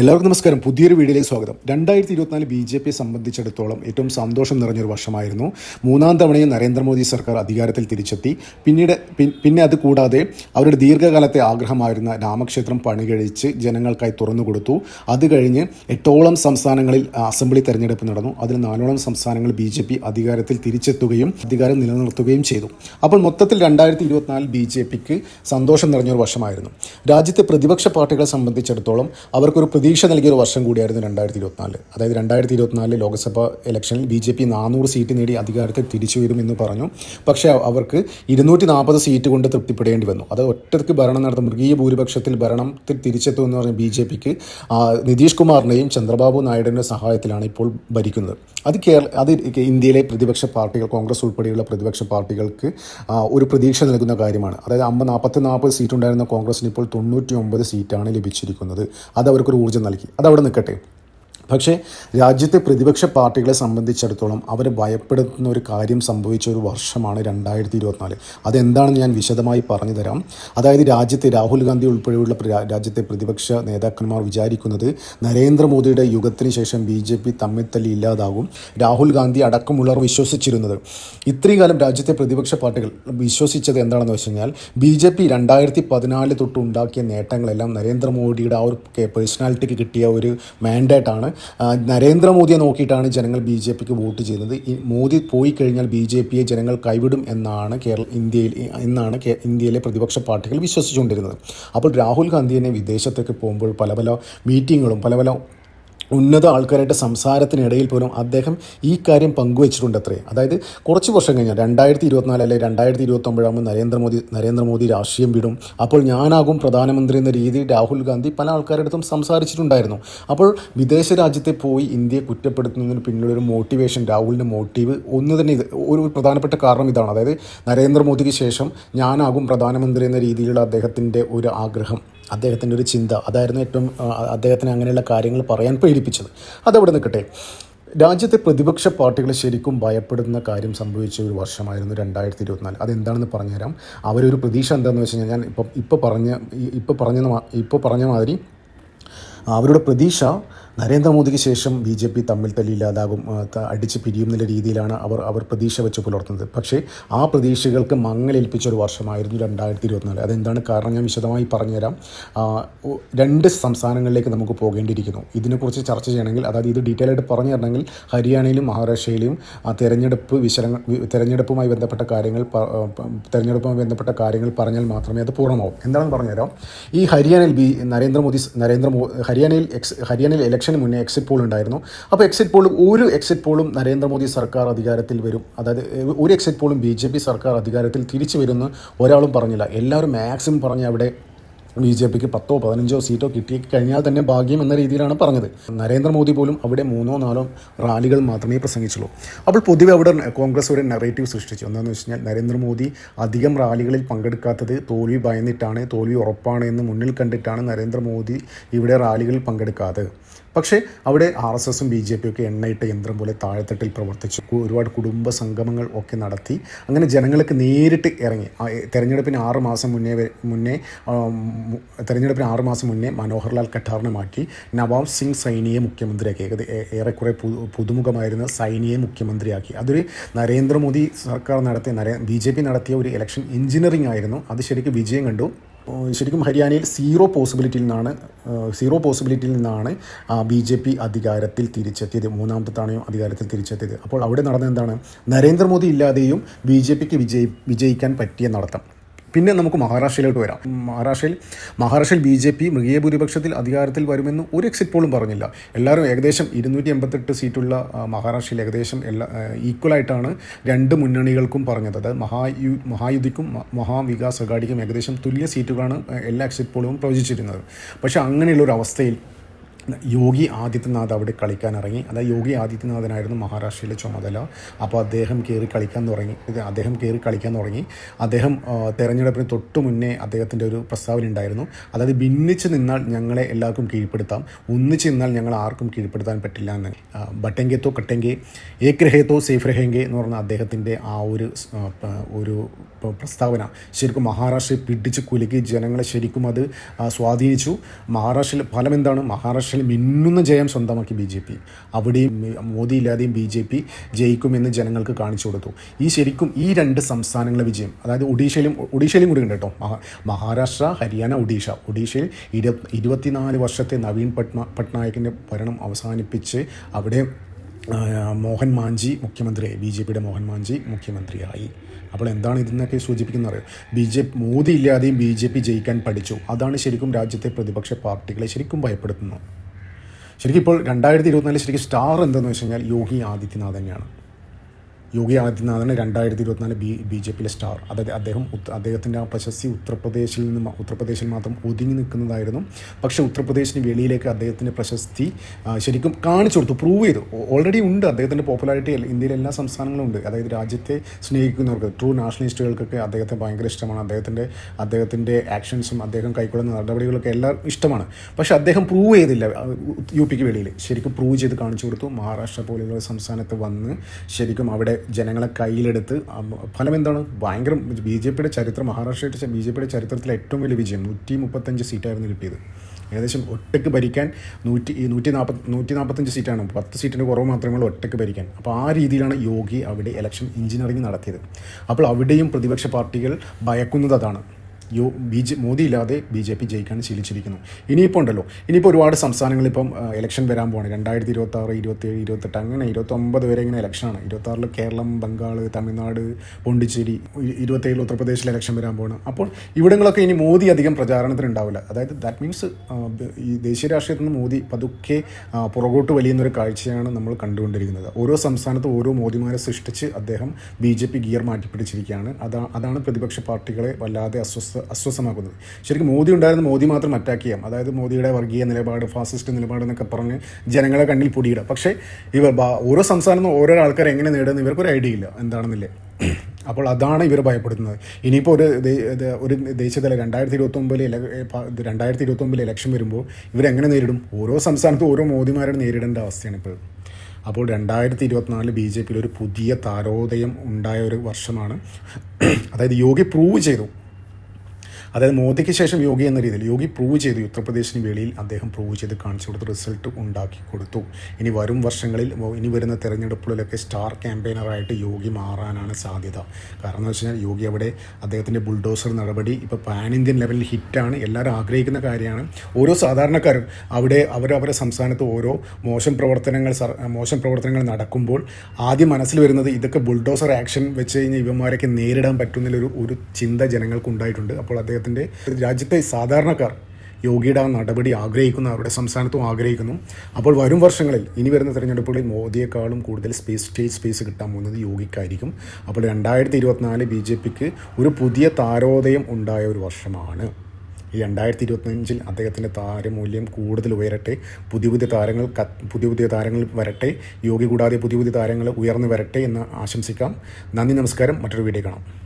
എല്ലാവർക്കും നമസ്കാരം. പുതിയൊരു വീഡിയോയിലേക്ക് സ്വാഗതം. രണ്ടായിരത്തി ഇരുപത്തിനാല് ബി ജെ പിയെ സംബന്ധിച്ചിടത്തോളം ഏറ്റവും സന്തോഷം നിറഞ്ഞൊരു വർഷമായിരുന്നു. മൂന്നാം തവണയും നരേന്ദ്രമോദി സർക്കാർ അധികാരത്തിൽ തിരിച്ചെത്തി. പിന്നീട് പിന്നെ അത് കൂടാതെ അവരുടെ ദീർഘകാലത്തെ ആഗ്രഹമായിരുന്ന രാമക്ഷേത്രം പണി കഴിച്ച് ജനങ്ങൾക്കായി തുറന്നു കൊടുത്തു. അത് കഴിഞ്ഞ് എട്ടോളം സംസ്ഥാനങ്ങളിൽ അസംബ്ലി തെരഞ്ഞെടുപ്പ് നടന്നു. അതിൽ നാലോളം സംസ്ഥാനങ്ങൾ ബി ജെ പി അധികാരത്തിൽ തിരിച്ചെത്തുകയും അധികാരം നിലനിർത്തുകയും ചെയ്തു. അപ്പോൾ മൊത്തത്തിൽ രണ്ടായിരത്തി ഇരുപത്തിനാല് ബി ജെ പിക്ക് സന്തോഷം നിറഞ്ഞൊരു വർഷമായിരുന്നു. രാജ്യത്തെ പ്രതിപക്ഷ പാർട്ടികളെ സംബന്ധിച്ചിടത്തോളം അവർക്കൊരു പ്രതീക്ഷ നൽകിയൊരു വർഷം കൂടിയായിരുന്നു രണ്ടായിരത്തി ഇരുപത്തിനാല് അതായത് രണ്ടായിരത്തി ഇരുപത്തിനാലിൽ ലോക്സഭാ ഇലക്ഷനിൽ ബി ജെ പി നാനൂറ് സീറ്റ് നേടി അധികാരത്തിൽ തിരിച്ചു വരുമെന്ന് പറഞ്ഞു. പക്ഷേ അവർക്ക് ഇരുന്നൂറ്റി നാൽപ്പത് സീറ്റ് കൊണ്ട് തൃപ്തിപ്പെടേണ്ടി വന്നു. അത് ഒറ്റയ്ക്ക് ഭരണം നടത്തും മൃഗീയ ഭൂരിപക്ഷത്തിൽ ഭരണത്തിൽ തിരിച്ചെത്തും എന്ന് പറഞ്ഞ ബി ജെ പിക്ക് നിതീഷ് കുമാറിന്റെയും ചന്ദ്രബാബു നായിഡുവിന്റെ സഹായത്തിലാണ് ഇപ്പോൾ ഭരിക്കുന്നത്. അത് കേരള അത് ഇന്ത്യയിലെ പ്രതിപക്ഷ പാർട്ടികൾ കോൺഗ്രസ് ഉൾപ്പെടെയുള്ള പ്രതിപക്ഷ പാർട്ടികൾക്ക് ഒരു പ്രതീക്ഷ നൽകുന്ന കാര്യമാണ്. അതായത് അമ്പ നാൽപ്പത്തി നാൽപ്പത് സീറ്റ് ഉണ്ടായിരുന്ന കോൺഗ്രസിന് ഇപ്പോൾ തൊണ്ണൂറ്റി ഒമ്പത് സീറ്റാണ് ലഭിച്ചിരിക്കുന്നത്. അത് അവർക്കൊരു ഊർജം നൽകി. അതവിടെ നിൽക്കട്ടെ. പക്ഷേ രാജ്യത്തെ പ്രതിപക്ഷ പാർട്ടികളെ സംബന്ധിച്ചിടത്തോളം അവർ ഭയപ്പെടുത്തുന്ന ഒരു കാര്യം സംഭവിച്ച ഒരു വർഷമാണ് രണ്ടായിരത്തി ഇരുപത്തിനാല് അതെന്താണെന്ന് ഞാൻ വിശദമായി പറഞ്ഞു തരാം. അതായത് രാജ്യത്തെ രാഹുൽ ഗാന്ധി ഉൾപ്പെടെയുള്ള രാജ്യത്തെ പ്രതിപക്ഷ നേതാക്കന്മാർ വിചാരിക്കുന്നത് നരേന്ദ്രമോദിയുടെ യുഗത്തിന് ശേഷം ബി ജെ പി തമ്മിൽ ഇല്ലാതാകും. രാഹുൽ ഗാന്ധി അടക്കമുള്ളവർ വിശ്വസിച്ചിരുന്നത്. ഇത്രയും കാലം രാജ്യത്തെ പ്രതിപക്ഷ പാർട്ടികൾ വിശ്വസിച്ചത് എന്താണെന്ന് വെച്ച് കഴിഞ്ഞാൽ ബി ജെ പി രണ്ടായിരത്തി പതിനാല് തൊട്ട് ഉണ്ടാക്കിയ നേട്ടങ്ങളെല്ലാം നരേന്ദ്രമോദിയുടെ ആ ഒരു പേഴ്സണാലിറ്റിക്ക് കിട്ടിയ ഒരു മാൻഡേറ്റാണ്. നരേന്ദ്രമോദിയെ നോക്കിയിട്ടാണ് ജനങ്ങൾ ബി ജെ പിക്ക് വോട്ട് ചെയ്യുന്നത്. ഈ മോദി പോയി കഴിഞ്ഞാൽ ബി ജെ പിയെ ജനങ്ങൾ കൈവിടും എന്നാണ് കേരള ഇന്ത്യയിൽ എന്നാണ് ഇന്ത്യയിലെ പ്രതിപക്ഷ പാർട്ടികൾ വിശ്വസിച്ചുകൊണ്ടിരുന്നത്. അപ്പോൾ രാഹുൽ ഗാന്ധിയെ വിദേശത്തേക്ക് പോകുമ്പോൾ പല പല മീറ്റിങ്ങുകളും പല പല ഉന്നത ആൾക്കാരായിട്ട് സംസാരത്തിനിടയിൽ പോലും അദ്ദേഹം ഈ കാര്യം പങ്കുവച്ചിട്ടുണ്ട് അത്രേ അതായത് കുറച്ച് വർഷം കഴിഞ്ഞാൽ രണ്ടായിരത്തി ഇരുപത്തിനാല് അല്ലെങ്കിൽ രണ്ടായിരത്തി ഇരുപത്തൊമ്പതാകുമ്പോൾ നരേന്ദ്രമോദി നരേന്ദ്രമോദി രാഷ്ട്രീയം വിടും. അപ്പോൾ ഞാനാകും പ്രധാനമന്ത്രി എന്ന രീതിയിൽ രാഹുൽ ഗാന്ധി പല ആൾക്കാരുടെ അടുത്തും സംസാരിച്ചിട്ടുണ്ടായിരുന്നു. അപ്പോൾ വിദേശ രാജ്യത്തെ പോയി ഇന്ത്യയെ കുറ്റപ്പെടുത്തുന്നതിന് പിന്നിലൊരു മോട്ടിവേഷൻ രാഹുലിന്റെ മോട്ടീവ് ഒന്ന് തന്നെ ഇത് ഒരു പ്രധാനപ്പെട്ട കാരണം ഇതാണ്. അതായത് നരേന്ദ്രമോദിക്ക് ശേഷം ഞാനാകും പ്രധാനമന്ത്രി എന്ന രീതിയിലുള്ള അദ്ദേഹത്തിന്റെ ഒരു ആഗ്രഹം. അദ്ദേഹത്തിന്റെ ഒരു ചിന്ത. അതായിരുന്നു ഏറ്റവും അദ്ദേഹത്തിന് അങ്ങനെയുള്ള കാര്യങ്ങൾ പറയാൻ പ്രേരിപ്പിച്ചത്. അതവിടെ നിൽക്കട്ടെ. രാജ്യത്തെ പ്രതിപക്ഷ പാർട്ടികൾ ശരിക്കും ഭയപ്പെടുന്ന കാര്യം സംഭവിച്ച ഒരു വർഷമായിരുന്നു രണ്ടായിരത്തി ഇരുപത്തിനാല് അതെന്താണെന്ന് പറഞ്ഞുതരാം. അവരൊരു പ്രതീക്ഷ എന്താണെന്ന് വെച്ച് കഴിഞ്ഞാൽ ഞാൻ ഇപ്പം ഇപ്പോൾ പറഞ്ഞ ഇപ്പോൾ പറഞ്ഞ ഇപ്പോൾ പറഞ്ഞ മാതിരി അവരുടെ പ്രതീക്ഷ നരേന്ദ്രമോദിക്ക് ശേഷം ബി ജെ പി തമ്മിൽ തല്ലിയില്ലാതാകും അടിച്ച് പിരിയും എന്നുള്ള രീതിയിലാണ് അവർ അവർ പ്രതീക്ഷ വെച്ച് പുലർത്തുന്നത്. പക്ഷേ ആ പ്രതീക്ഷകൾക്ക് മങ്ങലേൽപ്പിച്ച ഒരു വർഷമായിരുന്നു രണ്ടായിരത്തി ഇരുപത്തിനാല്. അതെന്താണ് കാരണം? ഞാൻ വിശദമായി പറഞ്ഞുതരാം. രണ്ട് സംസ്ഥാനങ്ങളിലേക്ക് നമുക്ക് പോകേണ്ടിയിരിക്കുന്നു. ഇതിനെക്കുറിച്ച് ചർച്ച ചെയ്യണമെങ്കിൽ അതായത് ഇത് ഡീറ്റെയിൽ ആയിട്ട് പറഞ്ഞു തരണമെങ്കിൽ ഹരിയാനയിലും മഹാരാഷ്ട്രയിലും തെരഞ്ഞെടുപ്പ് വിശദങ്ങൾ തെരഞ്ഞെടുപ്പുമായി ബന്ധപ്പെട്ട കാര്യങ്ങൾ തെരഞ്ഞെടുപ്പുമായി ബന്ധപ്പെട്ട കാര്യങ്ങൾ പറഞ്ഞാൽ മാത്രമേ അത് പൂർണമാവും. എന്താണെന്ന് പറഞ്ഞുതരാം. ഈ ഹരിയാനയിൽ ബി നരേന്ദ്രമോദി നരേന്ദ്രമോ ഹരിയാനയിൽ എക്സ് ഹരിയാനയിൽ ഇലക്ഷന് മുന്നേ എക്സിറ്റ് പോൾ ഉണ്ടായിരുന്നു. അപ്പോൾ എക്സിറ്റ് പോളും ഒരു എക്സിറ്റ് പോളും നരേന്ദ്രമോദി സർക്കാർ അധികാരത്തിൽ വരും. അതായത് ഒരു എക്സിറ്റ് പോളും ബി ജെ പി സർക്കാർ അധികാരത്തിൽ തിരിച്ചു വരുമെന്ന് ഒരാളും പറഞ്ഞില്ല. എല്ലാവരും മാക്സിമം പറഞ്ഞ് അവിടെ ബി ജെ പിക്ക് പത്തോ പതിനഞ്ചോ സീറ്റോ കിട്ടി കഴിഞ്ഞാൽ തന്നെ ഭാഗ്യം എന്ന രീതിയിലാണ് പറഞ്ഞത്. നരേന്ദ്രമോദി പോലും അവിടെ മൂന്നോ നാലോ റാലികൾ മാത്രമേ പ്രസംഗിച്ചുള്ളൂ. അപ്പോൾ പൊതുവെ അവിടെ കോൺഗ്രസ് ഒരു നെറേറ്റീവ് സൃഷ്ടിച്ചു. എന്താണെന്ന് വെച്ച് കഴിഞ്ഞാൽ നരേന്ദ്രമോദി അധികം റാലികളിൽ പങ്കെടുക്കാത്തത് തോൽവി ഭയന്നിട്ടാണ് തോൽവി ഉറപ്പാണ് എന്ന് മുന്നിൽ കണ്ടിട്ടാണ് നരേന്ദ്രമോദി ഇവിടെ റാലികളിൽ പങ്കെടുക്കാതെ പക്ഷേ അവിടെ ആർ എസ് എസും ബി ജെ പിയും ഒക്കെ എണ്ണയിട്ട യന്ത്രം പോലെ താഴെത്തട്ടിൽ പ്രവർത്തിച്ചു. ഒരുപാട് കുടുംബ സംഗമങ്ങൾ ഒക്കെ നടത്തി. അങ്ങനെ ജനങ്ങൾക്ക് നേരിട്ട് ഇറങ്ങി. തെരഞ്ഞെടുപ്പിന് ആറ് മാസം മുന്നേ മുന്നേ തെരഞ്ഞെടുപ്പിന് ആറ് മാസം മുന്നേ മനോഹർലാൽ ഖട്ടാറിനെ മാറ്റി നവാബ് സിംഗ് സൈനിയെ മുഖ്യമന്ത്രിയാക്കി. ഏകദേ- ഏറെക്കുറെ പുതുമുഖമായിരുന്ന സൈനിയെ മുഖ്യമന്ത്രിയാക്കി. അതൊരു നരേന്ദ്രമോദി സർക്കാർ നടത്തിയ നരേ ബി ജെ പി നടത്തിയ ഒരു ഇലക്ഷൻ എഞ്ചിനീയറിംഗ് ആയിരുന്നു. അത് ശരിക്കും വിജയം കണ്ടു. ശരിക്കും ഹരിയാനയിൽ സീറോ പോസിബിലിറ്റിയിൽ നിന്നാണ് സീറോ പോസിബിലിറ്റിയിൽ നിന്നാണ് ബി ജെ പി അധികാരത്തിൽ തിരിച്ചെത്തിയത് മൂന്നാമത്തെ തവണയും അധികാരത്തിൽ തിരിച്ചെത്തിയത്. അപ്പോൾ അവിടെ നടന്നത് എന്താണ്? നരേന്ദ്രമോദി ഇല്ലാതെയും ബി ജെ പിക്ക് വിജയി വിജയിക്കാൻ പറ്റിയ നടത്തം. പിന്നെ നമുക്ക് മഹാരാഷ്ട്രയിലോട്ട് വരാം. മഹാരാഷ്ട്രയിൽ മഹാരാഷ്ട്രയിൽ ബി ജെ പി മൃഗീയ ഭൂരിപക്ഷത്തിൽ അധികാരത്തിൽ വരുമെന്ന് ഒരു എക്സിറ്റ് പോളും പറഞ്ഞില്ല. എല്ലാവരും ഏകദേശം ഇരുന്നൂറ്റി എൺപത്തെട്ട് സീറ്റുള്ള മഹാരാഷ്ട്രയിൽ ഏകദേശം എല്ലാ ഈക്വലായിട്ടാണ് രണ്ട് മുന്നണികൾക്കും പറഞ്ഞത്. അതായത് മഹായു മഹായുതിക്കും മഹാവികാസ് അഗാഡിക്കും ഏകദേശം തുല്യ സീറ്റുകളാണ് എല്ലാ എക്സിറ്റ് പോളുകളും പ്രവചിച്ചിരുന്നത്. പക്ഷേ അങ്ങനെയുള്ള ഒരു അവസ്ഥയിൽ യോഗി ആദിത്യനാഥ് അവിടെ കളിക്കാൻ ഇറങ്ങി. അതായത് യോഗി ആദിത്യനാഥനായിരുന്നു മഹാരാഷ്ട്രയിലെ ചുമതല. അപ്പോൾ അദ്ദേഹം കയറി കളിക്കാൻ തുടങ്ങി. അദ്ദേഹം കയറി കളിക്കാൻ തുടങ്ങി. അദ്ദേഹം തെരഞ്ഞെടുപ്പിന് തൊട്ട് മുന്നേ അദ്ദേഹത്തിന്റെ ഒരു പ്രസ്താവന ഉണ്ടായിരുന്നു. അതായത് ഭിന്നിച്ച് നിന്നാൽ ഞങ്ങളെ എല്ലാവർക്കും കീഴ്പ്പെടുത്താം. ഒന്നിച്ച് നിന്നാൽ ഞങ്ങൾ ആർക്കും കീഴ്പ്പെടുത്താൻ പറ്റില്ല എന്ന്. ബട്ടെങ്കേത്തോ കട്ടെങ്കെ ഏക് രഹേ സേഫ് രഹേങ്കെ എന്ന് പറഞ്ഞ അദ്ദേഹത്തിന്റെ ആ ഒരു ഒരു പ്രസ്താവന. ശരിക്കും മഹാരാഷ്ട്രയെ പിടിച്ച് കുലുക്കി ജനങ്ങളെ ശരിക്കും അത് സ്വാധീനിച്ചു. മഹാരാഷ്ട്രയിൽ ഫലം എന്താണ് മഹാരാഷ്ട്രയിൽ മിന്നുന്ന ജയം സ്വന്തമാക്കി ബി ജെ പി. അവിടെയും മോദി ഇല്ലാതെയും ബി ജെ പി ജയിക്കുമെന്ന് ജനങ്ങൾക്ക് കാണിച്ചു കൊടുത്തു. ഈ ശരിക്കും ഈ രണ്ട് സംസ്ഥാനങ്ങളെ വിജയം അതായത് ഒഡീഷയിലും ഒഡീഷയിലും കൂടി ഉണ്ട് കേട്ടോ. മഹാ മഹാരാഷ്ട്ര ഹരിയാന ഒഡീഷ. ഒഡീഷയിൽ ഇരു ഇരുപത്തിനാല് വർഷത്തെ നവീൻ പട്ന പട്നായകിന്റെ ഭരണം അവസാനിപ്പിച്ച് അവിടെ മോഹൻ മാഞ്ചി മുഖ്യമന്ത്രിയായി ബി ജെ പിയുടെ മോഹൻ മാഞ്ചി മുഖ്യമന്ത്രിയായി. അപ്പോൾ എന്താണ് ഇതിനൊക്കെ സൂചിപ്പിക്കുന്നത് അറിയാം? ബി ജെ മോദി ഇല്ലാതെയും ബി ജെ പി ജയിക്കാൻ പഠിച്ചു. അതാണ് ശരിക്കും രാജ്യത്തെ പ്രതിപക്ഷ പാർട്ടികളെ ശരിക്കും ഭയപ്പെടുത്തുന്നത്. ശരിക്കും ഇപ്പോൾ രണ്ടായിരത്തി ഇരുപത്തിനാലിൽ ശരിക്കും സ്റ്റാർ എന്തെന്ന് വെച്ച് കഴിഞ്ഞാൽ യോഗി ആദിത്യനാഥ് തന്നെയാണ്. യോഗി ആദിത്യനാഥാണ് രണ്ടായിരത്തി ഇരുപത്തിനാല് ബി ബി ജെ പിയിലെ സ്റ്റാർ. അതായത് അദ്ദേഹം അദ്ദേഹത്തിന്റെ ആ പ്രശസ്തി ഉത്തർപ്രദേശിൽ നിന്ന് ഉത്തർപ്രദേശിൽ മാത്രം ഒതുങ്ങി നിൽക്കുന്നതായിരുന്നു. പക്ഷേ ഉത്തർപ്രദേശിന് വെളിയിലേക്ക് അദ്ദേഹത്തിന്റെ പ്രശസ്തി ശരിക്കും കാണിച്ചു കൊടുത്തു പ്രൂവ് ചെയ്തു. ഓൾറെഡി ഉണ്ട്. അദ്ദേഹത്തിന്റെ പോപ്പുലാരിറ്റി ഇന്ത്യയിലെ എല്ലാ സംസ്ഥാനങ്ങളും ഉണ്ട്. അതായത് രാജ്യത്തെ സ്നേഹിക്കുന്നവർക്ക് ട്രൂ നാഷണലിസ്റ്റുകൾക്കൊക്കെ അദ്ദേഹത്തെ ഭയങ്കര ഇഷ്ടമാണ്. അദ്ദേഹത്തിന്റെ അദ്ദേഹത്തിന്റെ ആക്ഷൻസും അദ്ദേഹം കൈക്കൊള്ളുന്ന നടപടികളൊക്കെ എല്ലാം ഇഷ്ടമാണ്. പക്ഷേ അദ്ദേഹം പ്രൂവ് ചെയ്തില്ല യു പിക്ക് വെളിയിൽ. ശരിക്കും പ്രൂവ് ചെയ്ത് കാണിച്ചു കൊടുത്തു. മഹാരാഷ്ട്ര പോലെയുള്ള സംസ്ഥാനത്ത് വന്ന് ശരിക്കും അവിടെ ജനങ്ങളെ കയ്യിലെടുത്ത് ഫലം എന്താണ്? ഭയങ്കര ബി ജെ പിയുടെ ചരിത്രം മഹാരാഷ്ട്രയുടെ ബി ജെ പിയുടെ ചരിത്രത്തിലെ ഏറ്റവും വലിയ വിജയം നൂറ്റി മുപ്പത്തഞ്ച് സീറ്റായിരുന്നു കിട്ടിയത്. ഏകദേശം ഒറ്റയ്ക്ക് ഭരിക്കാൻ നൂറ്റി നൂറ്റി നാൽപ്പത് നൂറ്റി നാൽപ്പത്തഞ്ച് സീറ്റാണ്. പത്ത് സീറ്റിന് കുറവ് മാത്രമേ ഉള്ളൂ ഒറ്റയ്ക്ക് ഭരിക്കാൻ. അപ്പോൾ ആ രീതിയിലാണ് യോഗി അവിടെ ഇലക്ഷൻ എഞ്ചിനീയറിംഗ് നടത്തിയത്. അപ്പോൾ അവിടെയും പ്രതിപക്ഷ പാർട്ടികൾ ഭയക്കുന്നത് അതാണ്. യോ ബി ജെ മോദി ഇല്ലാതെ ബി ജെ പി ജയിക്കാൻ ശീലിച്ചിരിക്കുന്നു. ഇനിയിപ്പോൾ ഉണ്ടല്ലോ. ഇനിയിപ്പോൾ ഒരുപാട് സംസ്ഥാനങ്ങളിൽ ഇപ്പം ഇലക്ഷൻ വരാൻ പോവാണ്. രണ്ടായിരത്തി ഇരുപത്തി ആറ് ഇരുപത്തേഴ് ഇരുപത്തെട്ട് അങ്ങനെ ഇരുപത്തൊമ്പത് വരെ ഇങ്ങനെ ഇലക്ഷനാണ് ഇരുപത്താറിൽ കേരളം ബംഗാൾ തമിഴ്നാട് പോണ്ടിച്ചേരി ഇരുപത്തേഴിൽ ഉത്തർപ്രദേശിൽ ഇലക്ഷൻ വരാൻ പോവാണ്. അപ്പോൾ ഇവിടങ്ങളൊക്കെ ഇനി മോദി അധികം പ്രചാരണത്തിന് ഉണ്ടാവില്ല. അതായത് ദാറ്റ് മീൻസ് ഈ ദേശീയ രാഷ്ട്രീയത്തിൽ നിന്ന് മോദി പതുക്കെ പുറകോട്ട് വലിയുന്നൊരു കാഴ്ചയാണ് നമ്മൾ കണ്ടുകൊണ്ടിരിക്കുന്നത്. ഓരോ സംസ്ഥാനത്തും ഓരോ മോദിമാരെ സൃഷ്ടിച്ച് അദ്ദേഹം ബി ജെ പി ഗിയർ മാറ്റിപ്പിടിച്ചിരിക്കുകയാണ്. അതാ അതാണ് പ്രതിപക്ഷ പാർട്ടികളെ വല്ലാതെ അസ്വസ്ഥ അസ്വസ്ഥമാക്കുന്നത്. ശരിക്കും മോദി ഉണ്ടായിരുന്ന മോദി മാത്രം അറ്റാക്ക് ചെയ്യാം. അതായത് മോദിയുടെ വർഗീയ നിലപാട് ഫാസിസ്റ്റ് നിലപാട് എന്നൊക്കെ പറഞ്ഞ് ജനങ്ങളെ കണ്ണിൽ പൊടിയിടാം പക്ഷേ ഇവർ ഓരോ സംസ്ഥാനത്തും ഓരോ ആൾക്കാരെ എങ്ങനെ നേടുന്ന ഇവർക്കൊരു ഐഡിയ ഇല്ല. എന്താണെന്നില്ലേ? അപ്പോൾ അതാണ് ഇവർ ഭയപ്പെടുന്നത് ഇനിയിപ്പോൾ ഒരു ഒരു ദേശീയതല രണ്ടായിരത്തി ഇരുപത്തൊമ്പതിൽ രണ്ടായിരത്തി ഇരുപത്തൊമ്പതിൽ ഇലക്ഷൻ വരുമ്പോൾ ഇവരെങ്ങനെ നേരിടും? ഓരോ സംസ്ഥാനത്തും ഓരോ മോദിമാരെ നേരിടേണ്ട അവസ്ഥയാണ് ഇപ്പോൾ. അപ്പോൾ രണ്ടായിരത്തി ഇരുപത്തിനാല് ബി ജെ പിയിൽ ഒരു പുതിയ താരോദയം ഉണ്ടായ ഒരു വർഷമാണ്. അതായത് യോഗി പ്രൂവ് ചെയ്തു. അതായത് മോദിക്ക് ശേഷം യോഗി എന്ന രീതിയിൽ യോഗി പ്രൂവ് ചെയ്തു. ഉത്തർപ്രദേശിന് വെളിയിൽ അദ്ദേഹം പ്രൂവ് ചെയ്ത് കാണിച്ചു കൊടുത്ത്. റിസൾട്ട് ഉണ്ടാക്കി കൊടുത്തു. ഇനി വരും വർഷങ്ങളിൽ ഇനി വരുന്ന തെരഞ്ഞെടുപ്പുകളിലൊക്കെ സ്റ്റാർ ക്യാമ്പയിനറായിട്ട് യോഗി മാറാനാണ് സാധ്യത. കാരണം എന്ന് യോഗി അവിടെ അദ്ദേഹത്തിന്റെ ബുൾഡോസർ നടപടി ഇപ്പോൾ പാൻ ഇന്ത്യൻ ലെവലിൽ ഹിറ്റാണ് എല്ലാവരും ആഗ്രഹിക്കുന്ന കാര്യമാണ്. ഓരോ സാധാരണക്കാരും അവിടെ അവരവരുടെ സംസ്ഥാനത്ത് ഓരോ മോശം പ്രവർത്തനങ്ങൾ മോശം പ്രവർത്തനങ്ങൾ നടക്കുമ്പോൾ ആദ്യം മനസ്സിൽ വരുന്നത് ഇതൊക്കെ ബുൾഡോസർ ആക്ഷൻ വെച്ച് കഴിഞ്ഞാൽ ഇവന്മാരൊക്കെ നേരിടാൻ പറ്റുന്നതിലൊരു ഒരു ചിന്ത ജനങ്ങൾക്ക് ഉണ്ടായിട്ടുണ്ട്. അപ്പോൾ അദ്ദേഹത്തിന്റെ രാജ്യത്തെ സാധാരണക്കാർ യോഗിയുടെ ആ നടപടി ആഗ്രഹിക്കുന്നു അവരുടെ സംസ്ഥാനത്തും ആഗ്രഹിക്കുന്നു. അപ്പോൾ വരും വർഷങ്ങളിൽ ഇനി വരുന്ന തെരഞ്ഞെടുപ്പുകളിൽ മോദിയെക്കാളും കൂടുതൽ സ്പേസ് സ്റ്റേജ് സ്പേസ് കിട്ടാൻ പോകുന്നത് യോഗിക്കായിരിക്കും. അപ്പോൾ രണ്ടായിരത്തി ഇരുപത്തിനാല് ബി ജെ പിക്ക് ഒരു പുതിയ താരോദയം ഉണ്ടായ ഒരു വർഷമാണ്. ഈ രണ്ടായിരത്തി ഇരുപത്തഞ്ചിൽ അദ്ദേഹത്തിന്റെ താരമൂല്യം കൂടുതൽ ഉയരട്ടെ പുതിയ പുതിയ താരങ്ങൾ പുതിയ പുതിയ താരങ്ങൾ വരട്ടെ യോഗി കൂടാതെ പുതിയ പുതിയ താരങ്ങൾ ഉയർന്നു വരട്ടെ എന്ന് ആശംസിക്കാം. നന്ദി നമസ്കാരം. മറ്റൊരു വീഡിയോ കാണാം.